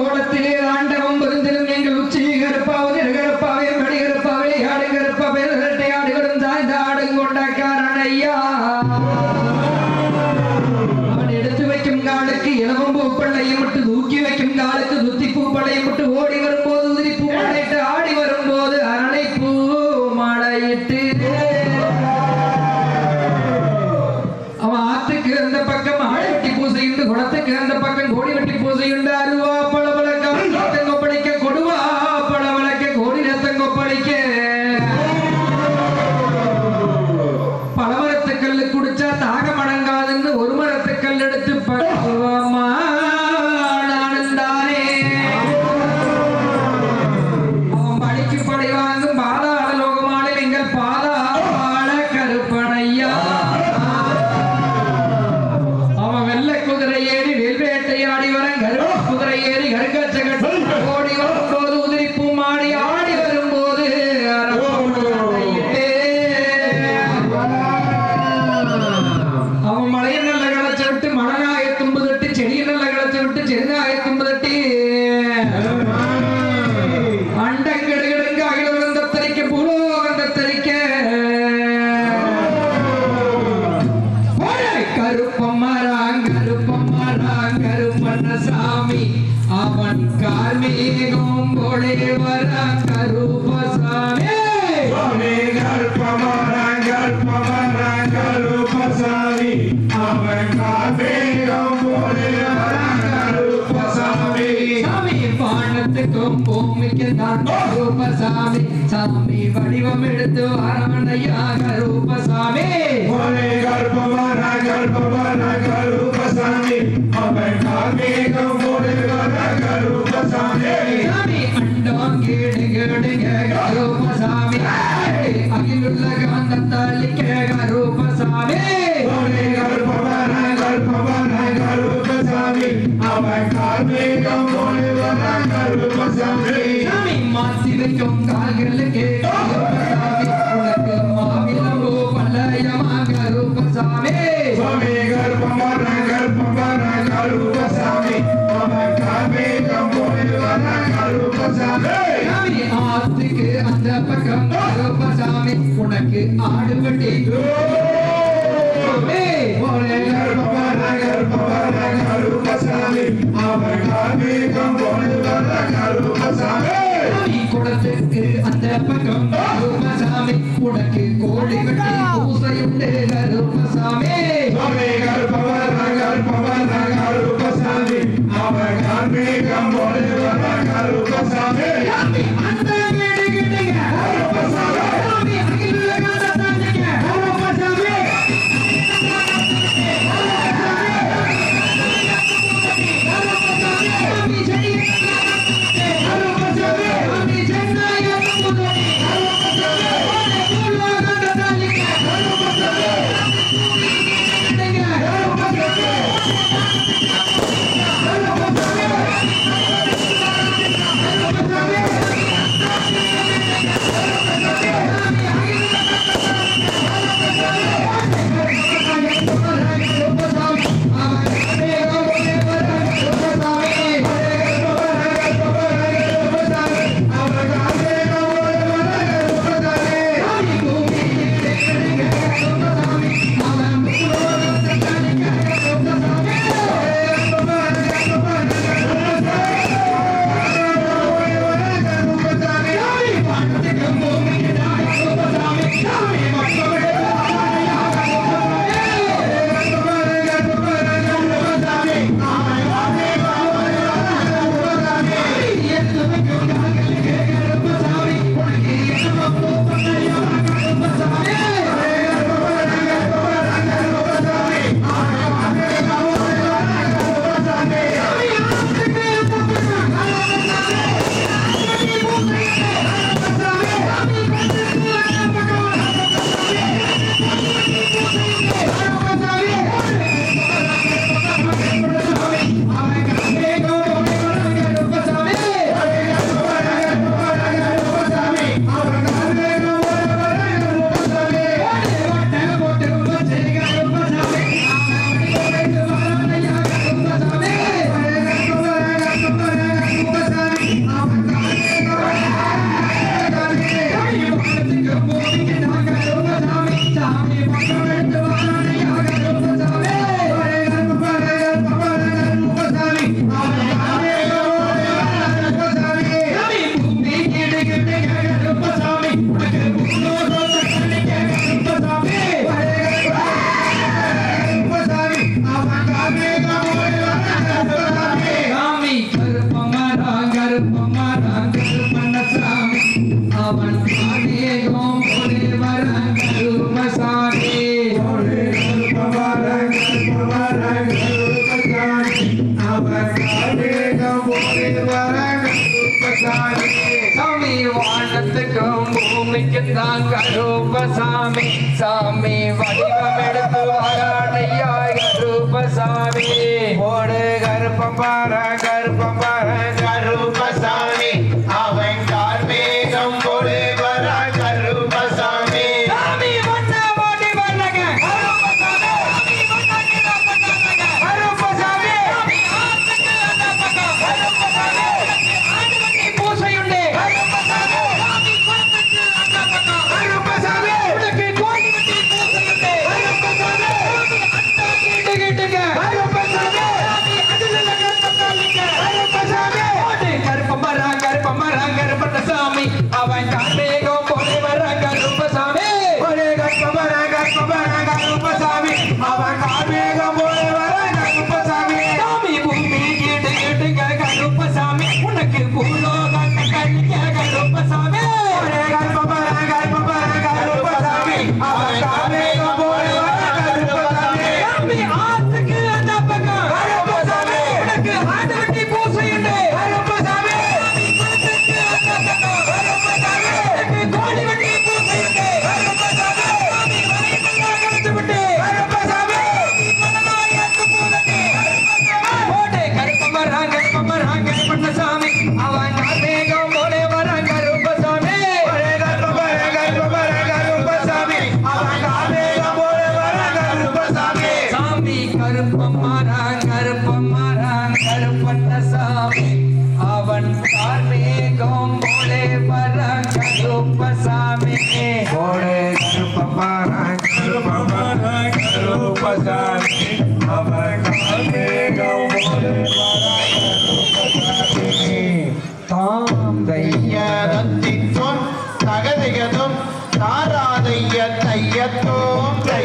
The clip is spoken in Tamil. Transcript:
கோலத்திலே ஆண்டவம் புரிந்திடும். எங்கள் உச்சியை கருப்பாவது கருப்பாவே மணி கருப்பாவே ஆடு கருப்பாவே இரட்டை ஆடுகளும் சாய்ந்த ஆடும் கொண்டக்காரன் ஐயா. அவன் எடுத்து வைக்கும் காலுக்கு இளவம்பு பூப்பள்ளையும் விட்டு தூக்கி வைக்கும் காலுக்கு துத்தி பூப்பளையும் விட்டு ஓடி வரும் அவன் கார்மேகம் போலே வர கருப்பசாமி சுவாமி வானத்துக்கும் பூமிக்கு தான் கருப்பசாமி சாமி வடிவம் எடுத்து கல்பமரங்கள் பமரங்கள் உபசாமி அவன் அண்டம் கீடு கீடுங்க வரங்கள் உபசாமி சாமி மாத்தி வைக்கும் கால்களுக்கு கருப்பசாமி உனக்கு மாவிலம்பு பல்லயமா கருப்பசாமி சுவாமி கர்ப்பமர கர்ப்பமர கருப்பசாமி அவன் காமேகம் போய் வர கருப்பசாமி சாமி ஆத்துக்கு அந்த பக்கம் கருப்பசாமி உனக்கு ஆடுபட்டி போலே கர்ப்பமர கர்ப்பமர கருப்பசாமி அவன் காமேகம் போய் வர கருப்பசாமி சாமி குடத்துக்கு அந்த பக்கம் கருப்பசாமி உனக்கு கோழி வெட்டி பூசையுண்டு. கருப்பசாமி சுவாமி கர்ப்பமர கர்ப்பமர கருப்பசாமி அவன் காமேகம் போய் வர கருப்பசாமி தான் கரூப சாமி சாமி வடிவம் எடுத்து வராடையா கரூப சாமி ஓடு கருப்பம் பார கருப்பசாமி ஓடு கருப்பப்பாரா கருப்பப்பாரா கருப்பசாமி. அவர் காலே கௌமோடு வரா கருப்பசாமி தாம் தையரத்தின் தகதிகதும் தாராதைய தையத்தோம் தை